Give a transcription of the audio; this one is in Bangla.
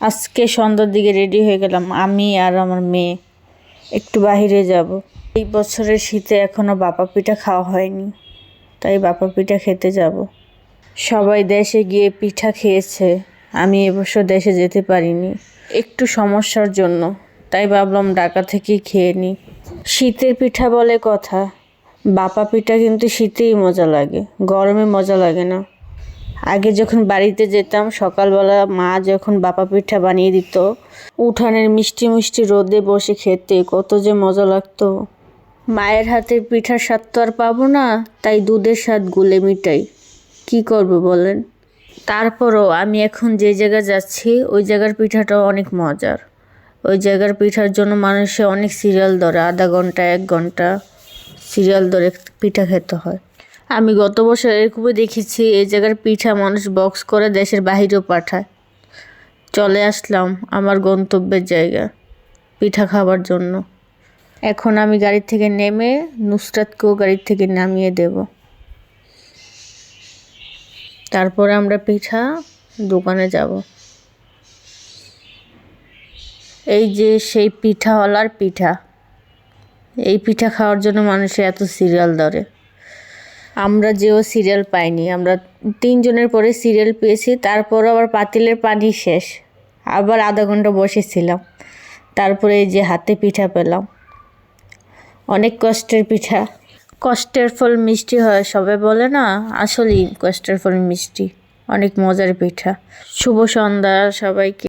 আজকে সন্ধ্যার দিকে রেডি হয়ে গেলাম। আমি আর আমার মেয়ে একটু বাইরে যাব। এই বছরের শীতে এখনও বাপা পিঠা খাওয়া হয়নি, তাই বাপা পিঠা খেতে যাব। সবাই দেশে গিয়ে পিঠা খেয়েছে। আমি এবছর দেশে যেতে পারিনি। একটু সমস্যার জন্য, তাই ভাবলাম ঢাকা থেকেই খেয়ে নিই। শীতের পিঠা বলে কথা। বাপা পিঠা কিন্তু শীতেই মজা লাগে, গরমে মজা লাগে না। আগে যখন বাড়িতে যেতাম, সকালবেলা মা যখন বাপা পিঠা বানিয়ে দিত, উঠানের মিষ্টি মিষ্টি রোদে বসে খেতে কত যে মজা লাগতো। মায়ের হাতের পিঠার স্বাদ তো আর পাবো না, তাই দুধের স্বাদ গুলে মিটাই। কি করব বলেন? তারপরও আমি এখন যে জায়গায় যাচ্ছি, ওই জায়গার পিঠাটাও অনেক মজার। ওই জায়গার পিঠার জন্য মানুষে অনেক সিরিয়াল ধরে, আধা ঘণ্টা, এক ঘণ্টা সিরিয়াল ধরে পিঠা খেতে হয়। আমি গত বছর এরকমই দেখেছি, এই জায়গার পিঠা মানুষ বক্স করে দেশের বাহিরেও পাঠায়। চলে আসলাম আমার গন্তব্যের জায়গা, পিঠা খাবার জন্য। এখন আমি গাড়ি থেকে নেমে নুসরাতকেও গাড়ি থেকে নামিয়ে দেব। তারপরে আমরা পিঠা দোকানে যাব। এই যে সেই পিঠাওয়ালার পিঠা, এই পিঠা খাওয়ার জন্য মানুষের এত সিরিয়াল ধরে। আমরা যেও সিরিয়াল পাইনি। আমরা তিনজনের পরে সিরিয়াল পেয়েছি তারপর আবার পাতিলের পানি শেষ। আবার আধা ঘণ্টা বসেছিলাম। তারপরে এই যে হাতে পিঠা পেলাম। অনেক কষ্টের পিঠা। কষ্টের ফল মিষ্টি হয় সবে বলে না? আসলেই কষ্টের ফল মিষ্টি। অনেক মজার পিঠা। শুভ সন্ধ্যা সবাইকে।